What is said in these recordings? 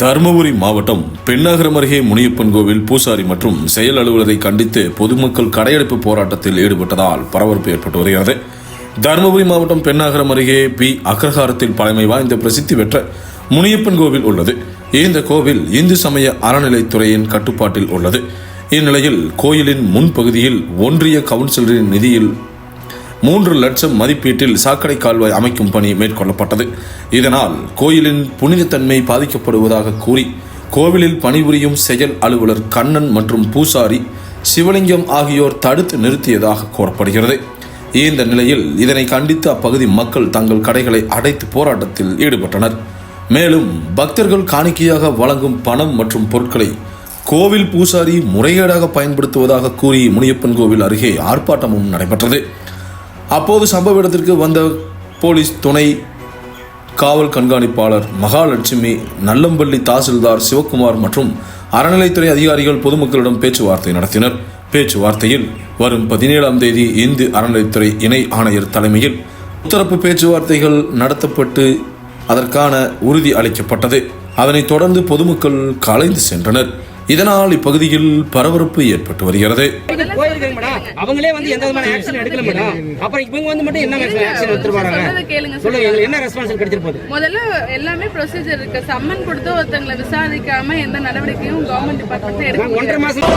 தருமபுரி மாவட்டம் பெண்ணாகரம் அருகே முனியப்பன் கோவில் பூசாரி மற்றும் செயல் அலுவலரை கண்டித்து பொதுமக்கள் கடையெடுப்பு போராட்டத்தில் ஈடுபட்டதால் பரபரப்பு ஏற்பட்டு வருகிறது. தருமபுரி மாவட்டம் பெண்ணாகரம் அருகே பி. அக்ரஹாரத்தில் பழமை வாய்ந்த பிரசித்தி பெற்ற முனியப்பன் கோவில் உள்ளது. இந்த கோவில் இந்து சமய அறநிலைத்துறையின் கட்டுப்பாட்டில் உள்ளது. இந்நிலையில் கோயிலின் முன்பகுதியில் ஒன்றிய கவுன்சிலரின் நிதியில் மூன்று லட்சம் மதிப்பீட்டில் சாக்கடை கால்வாய் அமைக்கும் பணி மேற்கொள்ளப்பட்டது. இதனால் கோயிலின் புனிதத்தன்மை பாதிக்கப்படுவதாக கூறி கோவிலில் பணிபுரியும் செயல் அலுவலர் கண்ணன் மற்றும் பூசாரி சிவலிங்கம் ஆகியோர் தடுத்து நிறுத்தியதாக கூறப்படுகிறது. இந்த நிலையில் இதனை கண்டித்து அப்பகுதி மக்கள் தங்கள் கடைகளை அடைத்து போராட்டத்தில் ஈடுபட்டனர். மேலும் பக்தர்கள் காணிக்கையாக வழங்கும் பணம் மற்றும் பொருட்களை கோவில் பூசாரி முறைகேடாக பயன்படுத்துவதாக கூறி முனியப்பன் கோவில் அருகே ஆர்ப்பாட்டமும் நடைபெற்றது. அப்போது சம்பவ இடத்திற்கு வந்த போலீஸ் துணை காவல் கண்காணிப்பாளர் மகாலட்சுமி நல்லம்பள்ளி தாசில்தார் சிவக்குமார் மற்றும் அறநிலைத்துறை அதிகாரிகள் பொதுமக்களிடம் பேச்சுவார்த்தை நடத்தினர். பேச்சுவார்த்தையில் வரும் பதினேழாம் தேதி இந்து அறநிலைத்துறை இணை ஆணையர் தலைமையில் முத்தரப்பு பேச்சுவார்த்தைகள் நடத்தப்பட்டு அதற்கான உறுதி அளிக்கப்பட்டது. அதனைத் தொடர்ந்து பொதுமக்கள் கலைந்து சென்றனர். இதனால் இப்பகுதியில் பரபரப்பு ஏற்பட்டு வருகிறது. அவங்களே வந்து எந்த விதமான ஆக்ஷன் எடுக்கல மேடம். அப்புறம் இவங்க வந்து மட்டும் என்ன ஆக்ஷன் எடுத்துட்டு கேளுங்க சொல்லுங்க என்ன ரெஸ்பான்ஸ் கிடைச்சிட்டு போகுது முதல்ல எல்லாமே ப்ரொசீஜர் இருக்கு. சம்மன் கொடுத்து ஒருத்தங்களை விசாரிக்காம எந்த நடவடிக்கையும் கவர்மெண்ட் டிபார்ட்மெண்ட் எடுக்க ஒன்றரை. மாசம்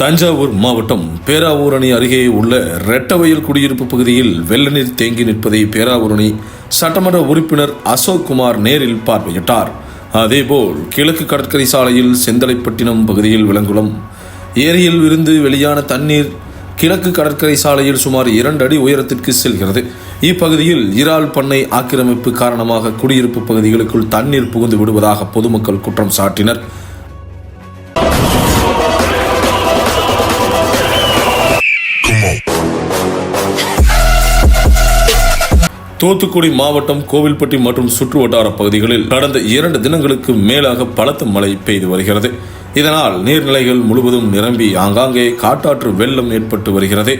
தஞ்சாவூர் மாவட்டம் பேராவூரணி அருகே உள்ள ரெட்டவயல் குடியிருப்பு பகுதியில் வெள்ள நீர் தேங்கி நிற்பதை பேராவூரணி சட்டமன்ற உறுப்பினர் அசோக் குமார் நேரில் பார்வையிட்டார். அதேபோல் கிழக்கு கடற்கரை சாலையில் செந்தலைப்பட்டினம் பகுதியில் விளங்குளம் ஏரியில் இருந்து வெளியான தண்ணீர் கிழக்கு கடற்கரை சாலையில் சுமார் இரண்டு அடி உயரத்திற்கு செல்கிறது. இப்பகுதியில் இறால் பண்ணை ஆக்கிரமிப்பு காரணமாக குடியிருப்பு பகுதிகளுக்குள் தண்ணீர் புகுந்து விடுவதாக பொதுமக்கள் குற்றம் சாட்டினர். தூத்துக்குடி மாவட்டம் கோவில்பட்டி மற்றும் சுற்று வட்டார பகுதிகளில் கடந்த இரண்டு தினங்களுக்கு மேலாக பலத்த மழை பெய்து வருகிறது. இதனால் நீர்நிலைகள் முழுவதும் நிரம்பி ஆங்காங்கே காட்டாற்று வெள்ளம் ஏற்பட்டு வருகிறது.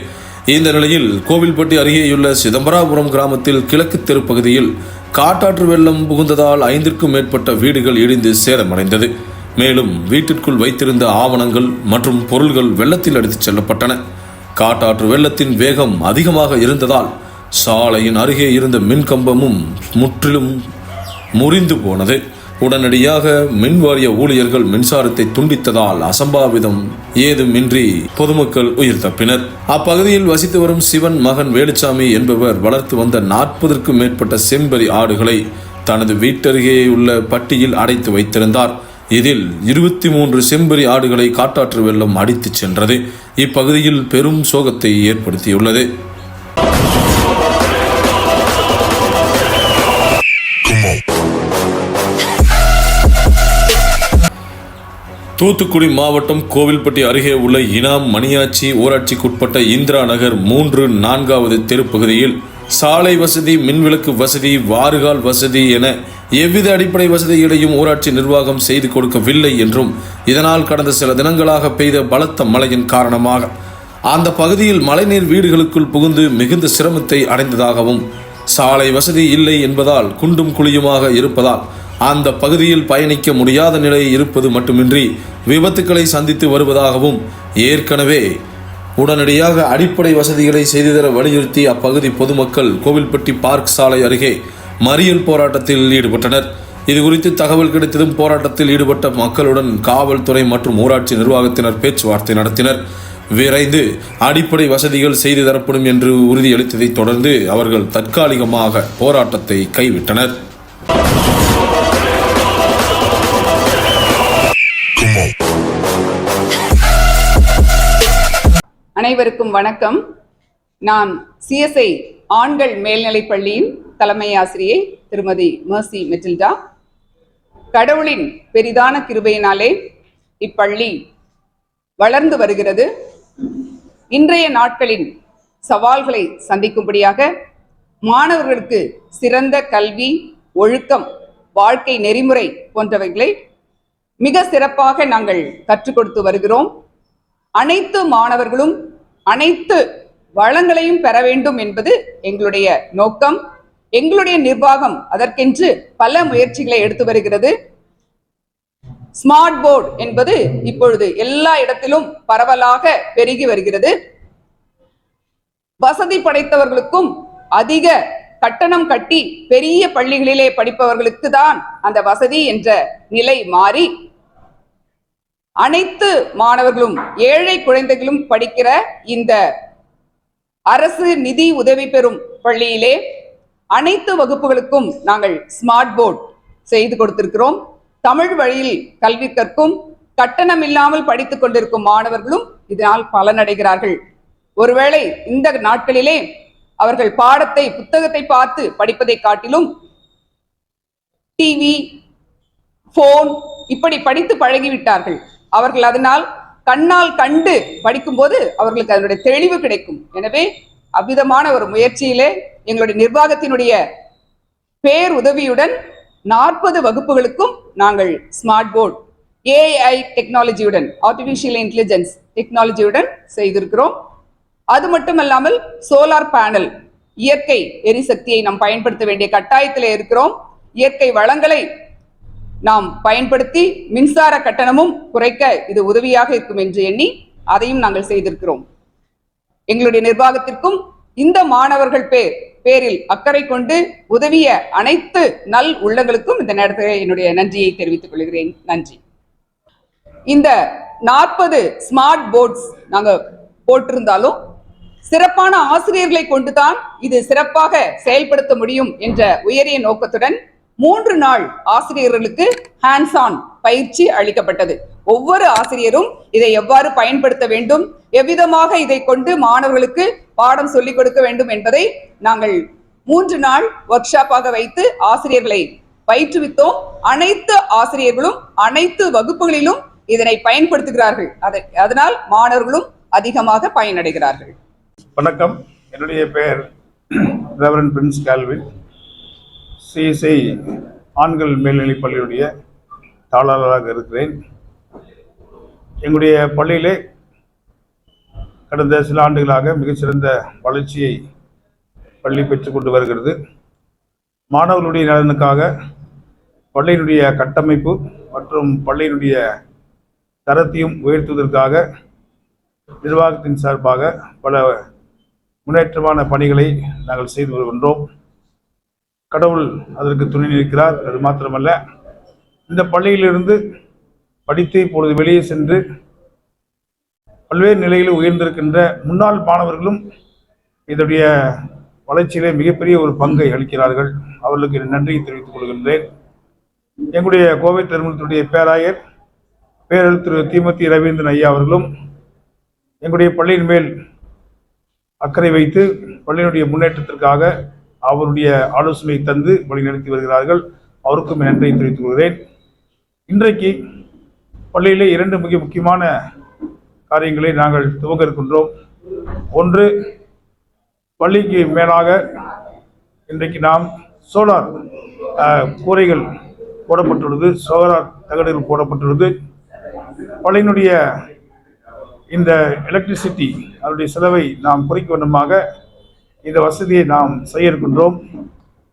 இந்த நிலையில் கோவில்பட்டி அருகேயுள்ள சிதம்பராபுரம் கிராமத்தில் கிழக்கு தெரு பகுதியில் காட்டாற்று வெள்ளம் புகுந்ததால் ஐந்திற்கும் மேற்பட்ட வீடுகள் இடிந்து சேதமடைந்தது. மேலும் வீட்டிற்குள் வைத்திருந்த ஆவணங்கள் மற்றும் பொருள்கள் வெள்ளத்தில் அடித்துச் செல்லப்பட்டன. காட்டாற்று வெள்ளத்தின் வேகம் அதிகமாக இருந்ததால் சாலையின் அருகே இருந்த மின்கம்பமும் முற்றிலும் முறிந்து போனது. உடனடியாக மின்வாரிய ஊழியர்கள் மின்சாரத்தை துண்டித்ததால் அசம்பாவிதம் ஏதுமின்றி பொதுமக்கள் உயிர் தப்பினர். அப்பகுதியில் வசித்து வரும் சிவன் மகன் வேலுச்சாமி என்பவர் வளர்த்து வந்த நாற்பதற்கும் மேற்பட்ட செம்பரி ஆடுகளை தனது வீட்டருகே உள்ள பட்டியில் அடைத்து வைத்திருந்தார். இதில் இருபத்தி மூன்று செம்பரி ஆடுகளை காட்டாற்று வெள்ளம் அடித்துச் சென்றது. இப்பகுதியில் பெரும் சோகத்தை ஏற்படுத்தியுள்ளது. தூத்துக்குடி மாவட்டம் கோவில்பட்டி அருகே உள்ள இனாம் மணியாச்சி ஊராட்சிக்குட்பட்ட இந்திரா நகர் மூன்று நான்காவது தெருப்பகுதியில் சாலை வசதி மின்விளக்கு வசதி வாறுகால் வசதி என எவ்வித அடிப்படை வசதிகளையும் ஊராட்சி நிர்வாகம் செய்து கொடுக்கவில்லை என்றும் இதனால் கடந்த சில தினங்களாக பெய்த பலத்த மழையின் காரணமாக அந்த பகுதியில் மழைநீர் வீடுகளுக்குள் புகுந்து மிகுந்த சிரமத்தை அடைந்ததாகவும் சாலை வசதி இல்லை என்பதால் குண்டும் குழியுமாக இருப்பதால் அந்த பகுதியில் பயணிக்க முடியாத நிலை இருப்பது மட்டுமின்றி விபத்துக்களை சந்தித்து வருவதாகவும் ஏற்கனவே உடனடியாக அடிப்படை வசதிகளை செய்து தர வலியுறுத்தி அப்பகுதி பொதுமக்கள் கோவில்பட்டி பார்க் சாலை அருகே மறியல் போராட்டத்தில் ஈடுபட்டனர். இது குறித்து தகவல் கிடைத்ததும் போராட்டத்தில் ஈடுபட்ட மக்களுடன் காவல்துறை மற்றும் ஊராட்சி நிர்வாகத்தினர் பேச்சுவார்த்தை நடத்தினர். விரைந்து அடிப்படை வசதிகள் செய்து தரப்படும் என்று உறுதியளித்ததைத் தொடர்ந்து அவர்கள் தற்காலிகமாக போராட்டத்தை கைவிட்டனர். அனைவருக்கும் வணக்கம். நான் சிஎஸ்ஐ ஆண்கள் மேல்நிலைப் பள்ளியின் தலைமை ஆசிரியை திருமதி மர்சி மெட்டில்டா. கடவுளின் பெரிதான கிருபையினாலே இப்பள்ளி வளர்ந்து வருகிறது. இன்றைய நாட்களின் சவால்களை சந்திக்கும்படியாக மாணவர்களுக்கு சிறந்த கல்வி ஒழுக்கம் வாழ்க்கை நெறிமுறை போன்றவைகளை மிக சிறப்பாக நாங்கள் கற்றுக் கொடுத்து வருகிறோம். அனைத்து மாணவர்களும் அனைத்து வளங்களையும் பெற வேண்டும் என்பது எங்களுடைய நோக்கம். எங்களுடைய நிர்வாகம் அதற்கென்று பல முயற்சிகளை எடுத்து வருகிறது. ஸ்மார்ட் போர்டு என்பது இப்பொழுது எல்லா இடத்திலும் பரவலாக பெருகி வருகிறது. வசதி படைத்தவர்களுக்கும் அதிக கட்டணம் கட்டி பெரிய பள்ளிகளிலே படிப்பவர்களுக்கு தான் அந்த வசதி என்ற நிலை மாறி அனைத்து மாணவர்களும் ஏழை குழந்தைகளும் படிக்கிற இந்த அரசு நிதி உதவி பெறும் பள்ளியிலே அனைத்து வகுப்புகளுக்கும் நாங்கள் ஸ்மார்ட் போர்ட் செய்து கொடுத்திருக்கிறோம். தமிழ் வழியில் கல்வி கற்கும் கட்டணம் இல்லாமல் படித்துக் கொண்டிருக்கும் மாணவர்களும் இதனால் பலனடைகிறார்கள். ஒருவேளை இந்த நாட்களிலே அவர்கள் பாடத்தை புத்தகத்தை பார்த்து படிப்பதை காட்டிலும் டிவி போன் இப்படி படித்து பழகிவிட்டார்கள். அவர்கள் அதனால் கண்ணால் கண்டு படிக்கும்போது அவர்களுக்கு அதனுடைய தெளிவு கிடைக்கும். எனவே அவ்விதமான ஒரு முயற்சியிலே எங்களுடைய நிர்வாகத்தினுடைய பேர் உதவியுடன் நாற்பது வகுப்புகளுக்கும் நாங்கள் ஸ்மார்ட் போர்டு ஏஐ டெக்னாலஜியுடன் ஆர்டிஃபிஷியல் இன்டெலிஜென்ஸ் டெக்னாலஜியுடன் செய்திருக்கிறோம். அது மட்டுமல்லாமல் சோலார் பேனல் இயற்கை எரிசக்தியை நாம் பயன்படுத்த வேண்டிய கட்டாயத்தில் இருக்கிறோம். இயற்கை வளங்களை நாம் பயன்படுத்தி மின்சார கட்டணமும் குறைக்க இது உதவியாக இருக்கும் என்று எண்ணி அதையும் நாங்கள் செய்திருக்கிறோம். எங்களுடைய நிர்வாகத்திற்கும் இந்த மாணவர்கள் பேர் பேரில் அக்கறை கொண்டு உதவிய அனைத்து நல் உள்ளங்களுக்கும் இந்த நேரத்தில் என்னுடைய நன்றியை தெரிவித்துக் கொள்கிறேன். நன்றி. இந்த நாற்பது ஸ்மார்ட் போர்ட்ஸ் நாங்கள் போட்டிருந்தாலும் சிறப்பான ஆசிரியர்களை கொண்டுதான் இது சிறப்பாக செயல்படுத்த முடியும் என்ற உயரிய நோக்கத்துடன் மூன்று நாள் ஆசிரியர்களுக்கு ஹேண்ட்ஸ் ஆன் பயிற்சி அளிக்கப்பட்டது. ஒவ்வொரு ஆசிரியரும் இதை எவ்வாறு பயன்படுத்த வேண்டும்? எவ்விதமாக இதை கொண்டு மாணவர்களுக்கு பாடம் சொல்லிக் கொடுக்க வேண்டும் என்பதை நாங்கள் மூன்று நாள் ஒர்க் ஷாப்பாக வைத்து ஆசிரியர்களை பயிற்றுவித்தோம். அனைத்து ஆசிரியர்களும் அனைத்து வகுப்புகளிலும் இதனை பயன்படுத்துகிறார்கள். அதை- அதனால் மாணவர்களும் அதிகமாக பயனடைகிறார்கள். வணக்கம். என்னுடைய பெயர் ரெவரன் பிரின்ஸ் கால்வின் சிஎஸ்ஐ ஆண்கள் மேல்நிலைப் பள்ளியுடைய தாளாளராக இருக்கிறேன். எங்களுடைய பள்ளியிலே கடந்த சில ஆண்டுகளாக மிகச்சிறந்த வளர்ச்சியை பள்ளி பெற்றுக்கொண்டு வருகிறது. மாணவர்களுடைய நலனுக்காக பள்ளியினுடைய கட்டமைப்பு மற்றும் பள்ளியினுடைய தரத்தையும் உயர்த்துவதற்காக நிர்வாகத்தின் சார்பாக பல முன்னேற்றமான பணிகளை நாங்கள் செய்து வருகின்றோம். கடவுள் அதற்கு துணை நிற்கிறார். அது மாத்திரமல்ல. இந்த பள்ளியிலிருந்து படித்து இப்பொழுது வெளியே சென்று பல்வேறு நிலையில் உயர்ந்திருக்கின்ற முன்னாள் மாணவர்களும் இதனுடைய வளர்ச்சியிலே மிகப்பெரிய ஒரு பங்கை அளிக்கிறார்கள். அவர்களுக்கு நன்றியை தெரிவித்துக் கொள்கின்றேன். எங்களுடைய கோவை திருமணத்துடைய பேராயர் பேரர் திரு தீமதி ரவீந்திரன் ஐயா அவர்களும் எங்களுடைய பள்ளியின் மேல் அக்கறை வைத்து பள்ளியினுடைய முன்னேற்றத்திற்காக அவருடைய ஆலோசனை தந்து வழிநடத்தி வருகிறார்கள். அவருக்கும் என் நன்றியை தெரிவித்துக் கொள்கிறேன். இன்றைக்கு பள்ளியிலே இரண்டு மிக முக்கியமான காரியங்களை நாங்கள் துவங்க இருக்கின்றோம். ஒன்று பள்ளிக்கு மேலாக இன்றைக்கு நாம் சோலார் கூரைகள் போடப்பட்டுள்ளது. சோலார் தகடுகள் போடப்பட்டுள்ளது. பள்ளியினுடைய இந்த எலக்ட்ரிசிட்டி அதனுடைய செலவை நாம் குறைக்க வேண்டுமாக இந்த வசதியை நாம் செய்ய இருக்கின்றோம்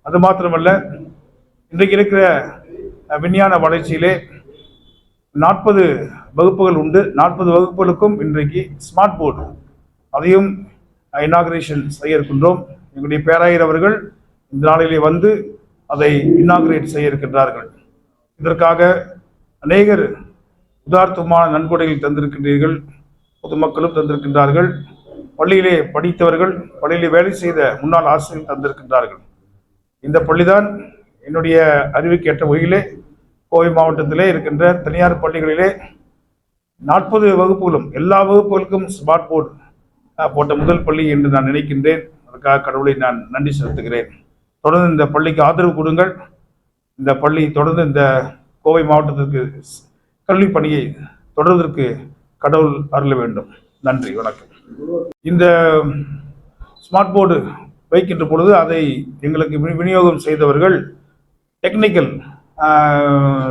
அது மாத்திரமல்ல இன்றைக்கு இருக்கிற விஞ்ஞான வளர்ச்சியிலே நாற்பது வகுப்புகள் உண்டு. நாற்பது வகுப்புகளுக்கும் இன்றைக்கு ஸ்மார்ட் போர்டு அதையும் இனாகரேஷன் செய்ய இருக்கின்றோம் எங்களுடைய பேராயர் அவர்கள் இந்த நாளிலே வந்து அதை இன்னாகிரேட் செய்ய இருக்கின்றார்கள் இதற்காக அநேகர் உதார்த்தமான நன்கொடைகள் தந்திருக்கின்றீர்கள். பொதுமக்களும் தந்திருக்கின்றார்கள். பள்ளியிலே படித்தவர்கள் பள்ளியிலே வேலை செய்த முன்னாள் ஆசிரியர்கள் தந்திருக்கின்றார்கள். இந்த பள்ளிதான் என்னுடைய அறிவுக்கேற்ற வகையிலே கோவை மாவட்டத்திலே இருக்கின்ற தனியார் பள்ளிகளிலே நாற்பது வகுப்புகளும் எல்லா வகுப்புகளுக்கும் ஸ்மார்ட் போர்டு போட்ட முதல் பள்ளி என்று நான் நினைக்கின்றேன். அதற்காக கடவுளை நான் நன்றி செலுத்துகிறேன். தொடர்ந்து இந்த பள்ளிக்கு ஆதரவு கொடுங்கள். இந்த பள்ளி தொடர்ந்து இந்த கோவை மாவட்டத்திற்கு கல்வி பணியை தொடர்வதற்கு கடவுள் அருள வேண்டும். நன்றி வணக்கம். இந்த ஸ்மார்ட் போர்டு வைக்கின்ற பொழுது அதை எங்களுக்கு வி- விநியோகம் செய்தவர்கள் டெக்னிக்கல்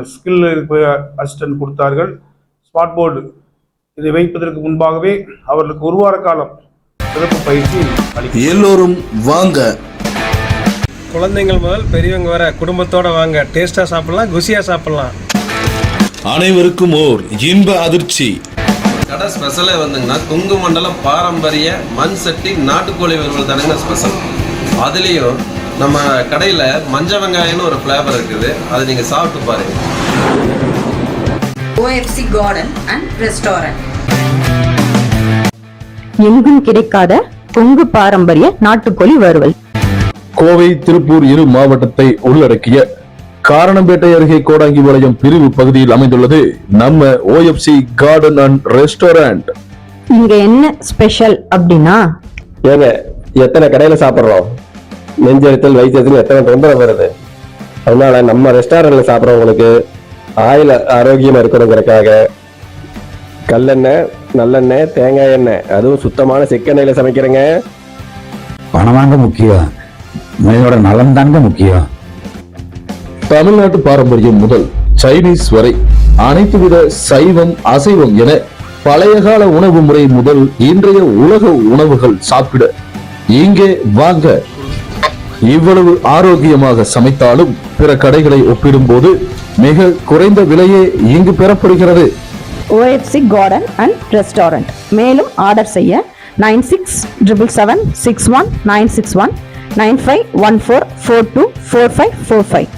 ஸ்கில் அசிஸ்டன்ட் கொடுத்தார்கள். ஸ்மார்ட் போர்டு இதை வைப்பதற்கு முன்பாகவே அவர்களுக்கு ஒரு வார காலம் சிறப்பு பயிற்சி அளிக்கும் எல்லோரும் வாங்க. குழந்தைங்கள் முதல் பெரியவங்க வர குடும்பத்தோட வாங்க. டேஸ்டா சாப்பிடலாம் குசியா சாப்பிடலாம். அனைவருக்கும் ஓர் இன்ப அதிர்ச்சி. கடை ஸ்பெஷலே வந்துங்கன்னா கொங்கு மண்டலம் பாரம்பரிய மண் சட்டி நாட்டுக்கோழி வறுவல் தானுங்க ஸ்பெஷல் அதுலேயும் நம்ம கடையில் மஞ்ச வெங்காயம்னு ஒரு ஃப்ளேவர் இருக்குது. அதை நீங்கள் சாப்பிட்டு பாருங்க. OFC Garden and Restaurant. எங்கும் கிடைக்காத கொங்கு பாரம்பரிய நாட்டுக்கோழி வறுவல். கோவை திருப்பூர் இரு மாவட்டத்தை உள்ளடக்கிய காரணம்பேட்டை அருகே கோடாங்கிபாளையம் பிரிவு பகுதியில் அமைந்துள்ளது. நம்ம ஓஎஃப்சி கார்டன் அண்ட் ரெஸ்டாரண்ட் இங்க என்ன ஸ்பெஷல் அப்படின்னா? ஏங்க எத்தனை கடையில சாப்பிட்றோம்? நெஞ்செழுத்தல் வயிற்றுல எத்தனை தொந்தரவு வருது. அதனால நம்ம ரெஸ்டாரண்ட்ல சாப்பிட்றவங்களுக்கு ஆயில் ஆரோக்கியமா இருக்கணுங்கிறதுக்காக கல்லெண்ணெய் நல்லெண்ணெய் தேங்காய் எண்ணெய் அதுவும் சுத்தமான செக்கெண்ணெயில சமைக்கிறேங்க. பணம் வாங்க முக்கியம். மனிதனோட நலம் தாங்க முக்கியம். தமிழ்நாட்டு பாரம்பரியம் முதல் சைனீஸ் வரை அனைத்து வித சைவம் அசைவம் என பழைய கால உணவு முறை முதல் இன்றைய உலக உணவுகள் சாப்பிட இங்கே வாங்க. இவ்வளவு ஆரோக்கியமாக சமைத்தாலும் பிற கடைகளை ஒப்பிடும்போது மிக குறைந்த விலையே இங்கு பெறப்படுகிறது. ஓஎஃப்சி கார்டன் அண்ட் ரெஸ்டாரண்ட் மேலும் ஆர்டர் செய்ய nine six triple seven six one nine six one nine five one four four two four five four five.